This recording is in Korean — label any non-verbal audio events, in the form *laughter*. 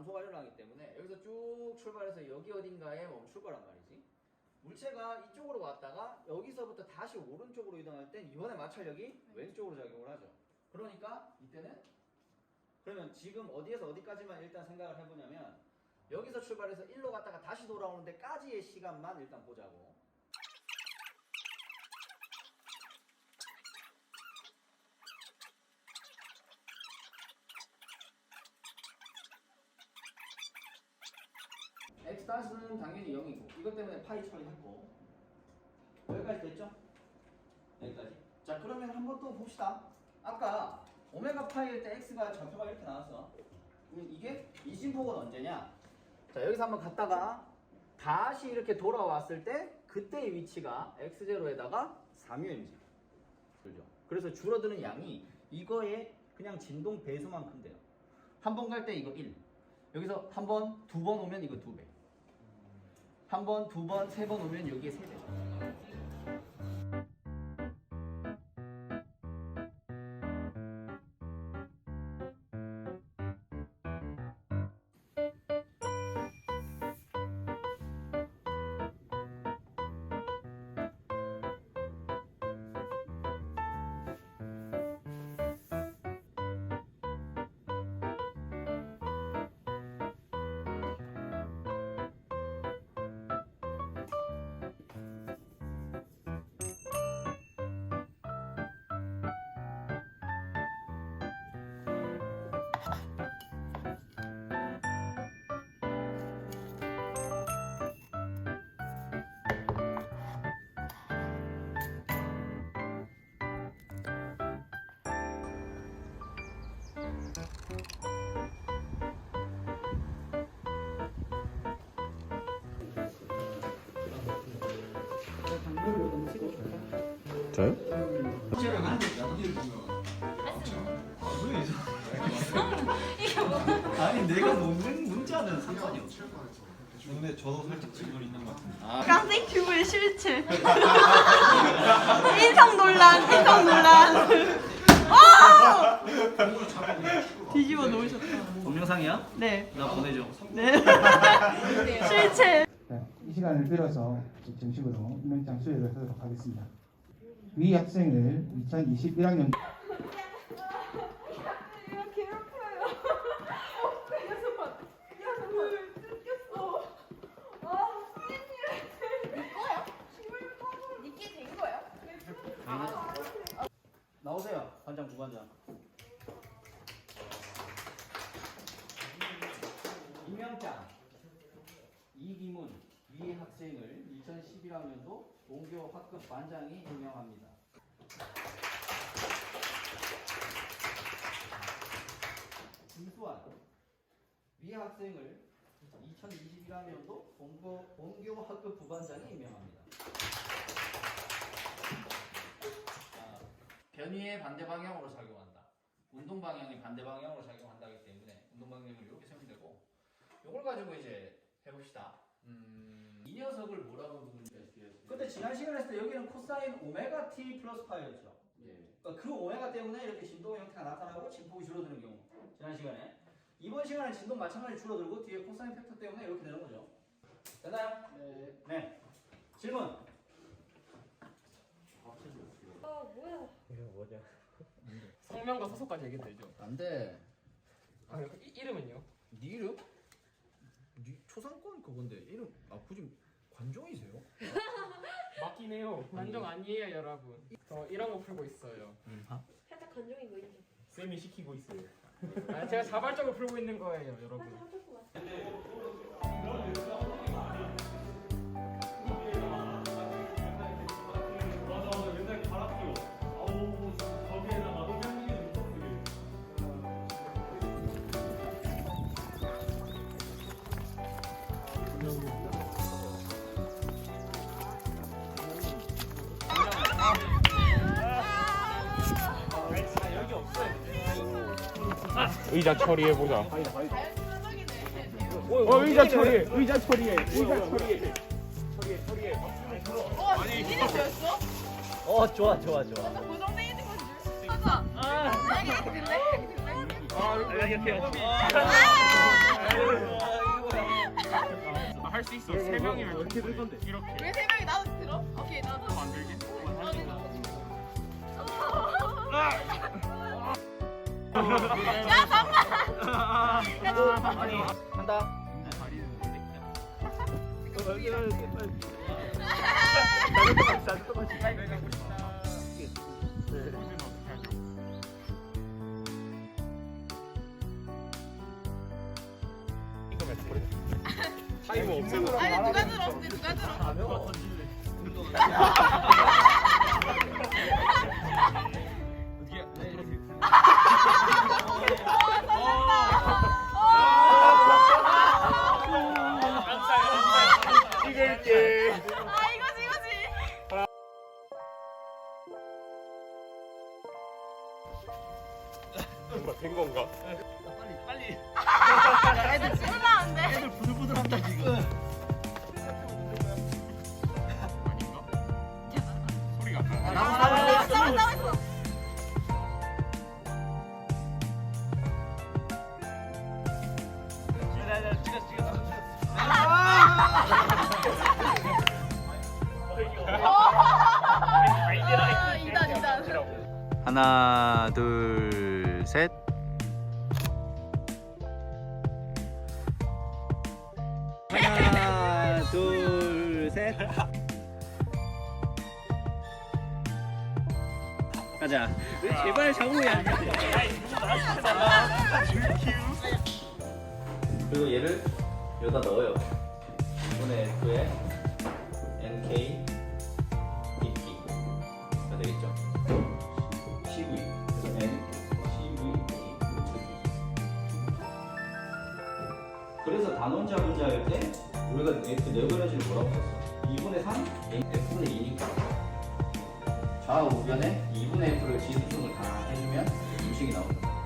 감소가 일어나기 때문에 여기서 쭉 출발해서 여기 어딘가에 멈출 거란 말이지. 물체가 이쪽으로 왔다가 여기서부터 다시 오른쪽으로 이동할 땐 이번에 마찰력이 왼쪽으로 작용을 하죠. 그러니까 이때는 그러면 지금 어디에서 어디까지만 일단 생각을 해보냐면 여기서 출발해서 1로 갔다가 다시 돌아오는 데까지의 시간만 일단 보자고. X 다스는 당연히 0이고 이것 때문에 파이 처리했고. 여기까지 됐죠? 여기까지. 자 그러면 한 번 또 봅시다. 아까 오메가 파이일 때 x가 좌표가 이렇게 나왔어. 그럼 이게 이 진폭은 언제냐? 자 여기서 한번 갔다가 다시 이렇게 돌아왔을 때 그때의 위치가 x0에다가 3umg 그죠? 그래서 줄어드는 양이 이거의 그냥 진동 배수만큼 돼요. 한 번 갈 때 이거 1 여기서 한 번, 두 번 오면 이거 두 배. 한 번, 두 번, 세 번 오면 여기에 세 배. 저요? 아니 내가 놓는 문자는 상관이 없어. 근데 저도 살짝 질문 있는 것 같은데 깡생 큐브의 실체. 인성 논란, 인성 논란. 아! 뒤집어 놓으셨다. 동 영상이야? 네. 나 보내줘. 네. *laughs* 실체. 네, 이 시간을 빌어서 정식으로 임명장 수여를 하도록 하겠습니다. 위 학생을 2021학년 이거 괴롭혀요. 야잠깐, 야잠깐, 뜯겼어. 아? 나오세요. 반장 부반장 이기문 위 학생을 2011학년도 동교 학급 반장이 임명합니다. 김수환 위 학생을 2021학년도 본교, 본교 학급 부반장이 임명합니다. 아, 변위의 반대 방향으로 작용한다. 운동 방향이 반대 방향으로 작용한다기 때문에 운동 방향을 이렇게 세우면 되고 이걸 가지고 이제 해봅시다. 음, 이 녀석을 뭐라고 부르는지 그때 지난 시간에 했을 때 여기는 코사인 오메가 t 플러스 파이였죠. 그러니까 그 오메가 때문에 이렇게 진동의 형태가 나타나고 진폭이 줄어드는 경우 지난 시간에 이번 시간에 진동 마찬가지 줄어들고 뒤에 코사인 팩터 때문에 이렇게 되는 거죠. 되나요? 네. 네. 질문. 아, 뭐야? 성명과 소속까지 얘기해도 되죠. 안 돼. 아, 이, 이름은요? 네 이름? 네 초상권 그건데 이름 아 굳이 관종이세요? *laughs* 맞긴 해요. 관종 아니에요, 여러분. 저 이런 거 풀고 있어요. 살짝 감정인 거 인정. 쌤이 시키고 있어요. 아, 제가 자발적으로 풀고 있는 거예요, 여러분. 한줄 것 같아. 의자 처리해 보자. 어, 의자 처리해. 의자 처리해. 의자 처리해. 처리해, 처리해. 어, 니네 뭐였어? 어 좋아 좋아 좋아. 나 고정돼 있는 건줄. 하자. 아, 이렇게 들래? 이렇게 들래? 아, 이렇게 해야지. 아! 할수 있어. 세 명이면 이렇게 될 건데. 이렇게 왜 세 명이 나도 들어? 오케이 나도. 만들게. 야 잠깐. 아니 한다. 타이머 없애고. 아니 누가 들어? 근데 누가 들어? 찍을게. 된 건가? 애들 찍으려는데. 애들 부들부들한다 지금. 아. 하나 둘 셋. 하나 둘 셋. 가자. 제발 장우이 안 그리고 얘를 여기다 넣어요. 그래서 단원자 분자일 때 우리가 F 네버러지를 뭐라고 썼어? 2분의 3? F분의 2니까 좌우변에 2분의 F를 지수승을 다 해주면 음식이 된다.